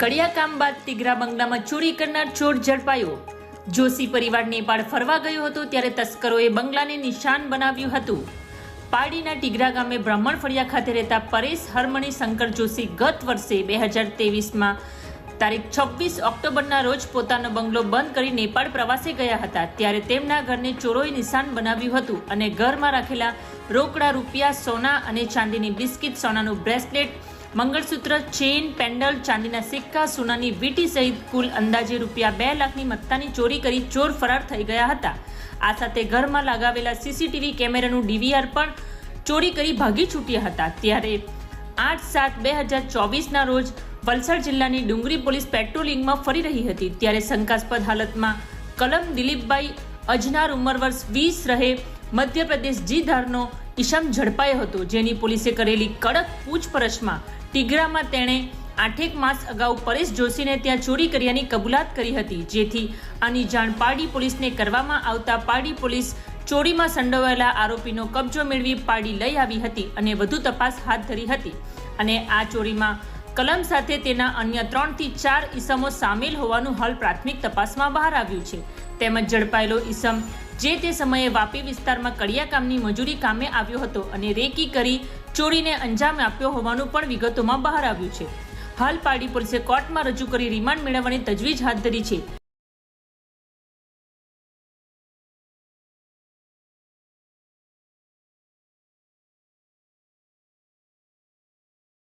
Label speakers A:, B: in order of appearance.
A: કડિયાકામ બાદ તિગરા બંગલામાં ચોરી કરનાર ચોર ઝડપાયો. જોશી પરિવાર નેપાળ ફરવા ગયો હતો ત્યારે તસ્કરોએ બંગલાને નિશાન બનાવ્યું હતું. પાડીના ટીગરા ગામે બ્રાહ્મણ ફળિયા ખાતે રહેતા પરેશ, હરમણી, શંકર જોશી ગત વર્ષે બે હજાર તેવીસમાં તારીખ છવ્વીસ ઓક્ટોબરના રોજ પોતાનો બંગલો બંધ કરી નેપાળ પ્રવાસે ગયા હતા. ત્યારે તેમના ઘરને ચોરોએ નિશાન બનાવ્યું હતું અને ઘરમાં રાખેલા રોકડા રૂપિયા, સોના અને ચાંદીની બિસ્કિટ, સોનાનું બ્રેસલેટ મંગળસૂત્ર ચેન પેન્ડલ ચાંદીના સિક્કા, સોનાની વીટી સહિત કુલ અંદાજે રૂપિયા બે લાખની મત્તાની ચોરી કરી ચોર ફરાર થઈ ગયા હતા. આ સાથે ઘરમાં લગાવેલા સીસીટીવી કેમેરાનું ડીવીઆર પણ ચોરી કરી ભાગી છૂટ્યા હતા. ત્યારે આઠ સાત બે હજાર ચોવીસના રોજ વલસાડ જિલ્લાની ડુંગરી પોલીસ પેટ્રોલિંગમાં ફરી રહી હતી. ત્યારે શંકાસ્પદ હાલતમાં કલમ દિલીપભાઈ અજનાર ઉંમર વર્ષ વીસ રહે મધ્યપ્રદેશ જીધારનો ઈશમ ઝડપાયો હતો, જેની પોલીસે કરેલી કડક પૂછપરછમાં ટીગરામાં તેણે આઠેક માસ અગાઉ પરેશ જોશીને ત્યાં ચોરી કર્યાની કબૂલાત કરી હતી, જેથી આની જાણ પારડી પોલીસને કરવામાં આવતા પારડી પોલીસ ચોરીમાં સંડોવાયેલા આરોપીનો કબજો મેળવી પારડી લઈ આવી હતી અને વધુ તપાસ હાથ ધરી હતી. અને આ ચોરીમાં કલમ સાથે તેના અન્ય ત્રણથી ચાર ઈસમો સામેલ હોવાનું હાલ પ્રાથમિક તપાસમાં બહાર આવ્યું છે. તેમજ ઝડપાયેલો ઈસમ જે તે સમયે વાપી વિસ્તારમાં કડિયા કામની મજૂરી કામે આવ્યો હતો અને રેકી કરી ચોરીને અંજામ આપ્યો હોવાનું પણ વિગતોમાં બહાર આવ્યું છે. હાલ પાડી પોલીસે કોર્ટમાં રજૂ કરી રિમાન્ડ મેળવવાની તજવીજ હાથ ધરી છે.